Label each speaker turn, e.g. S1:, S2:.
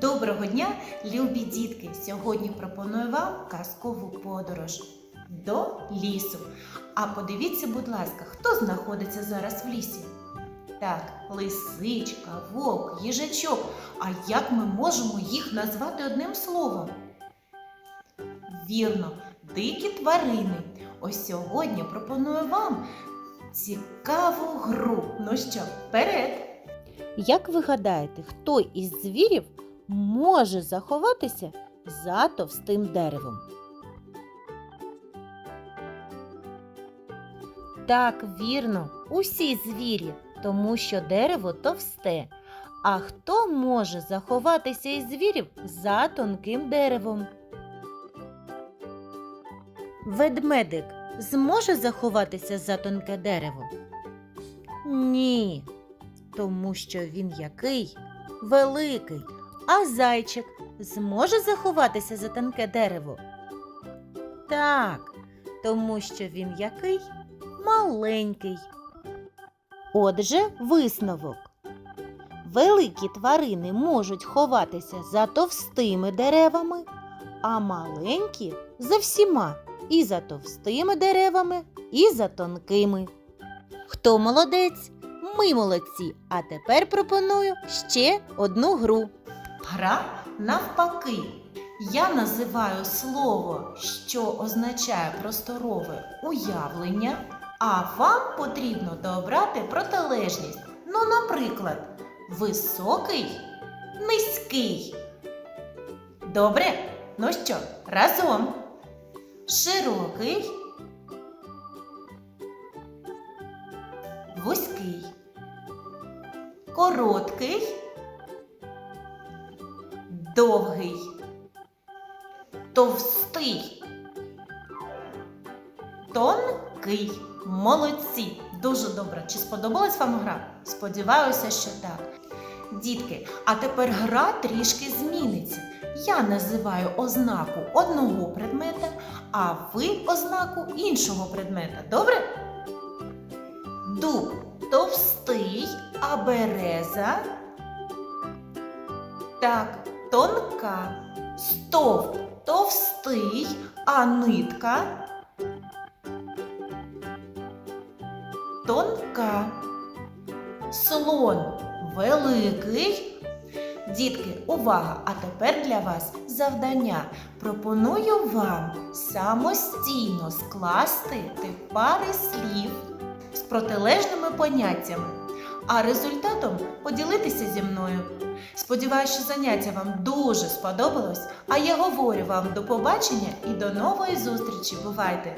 S1: Доброго дня, любі дітки! Сьогодні пропоную вам казкову подорож до лісу. А подивіться, будь ласка, хто знаходиться зараз в лісі? Так, лисичка, вовк, їжачок. А як ми можемо їх назвати одним словом? Вірно, дикі тварини. Ось сьогодні пропоную вам цікаву гру. Ну що, вперед!
S2: Як ви гадаєте, хто із звірів може заховатися за товстим деревом? Так, вірно, усі звірі, тому що дерево товсте. А хто може заховатися із звірів за тонким деревом? Ведмедик зможе заховатися за тонке дерево? Ні, тому що він який великий. А зайчик зможе заховатися за тонке дерево? Так, тому що він який маленький. Отже, висновок. Великі тварини можуть ховатися за товстими деревами, а маленькі за всіма і за товстими деревами, і за тонкими. Хто молодець? Ми молодці. А тепер пропоную ще одну гру.
S1: Гра навпаки. Я називаю слово, що означає просторове уявлення, а вам потрібно дообрати протилежність. Ну, наприклад, високий, низький. Добре? Ну що, разом. Широкий, вузький, короткий, довгий, товстий, тонкий. Молодці! Дуже добре. Чи сподобалась вам гра? Сподіваюся, що так. Дітки, а тепер гра трішки зміниться. Я називаю ознаку одного предмета, а ви ознаку іншого предмета. Добре? Дуб товстий, а береза так, тонка. Стовп товстий, а нитка тонка. Слон великий. Дітки, увага! А тепер для вас завдання. Пропоную вам самостійно скласти пари слів з протилежними поняттями, а результатом поділитися зі мною. Сподіваюся, що заняття вам дуже сподобалось, а я говорю вам до побачення і до нової зустрічі. Бувайте!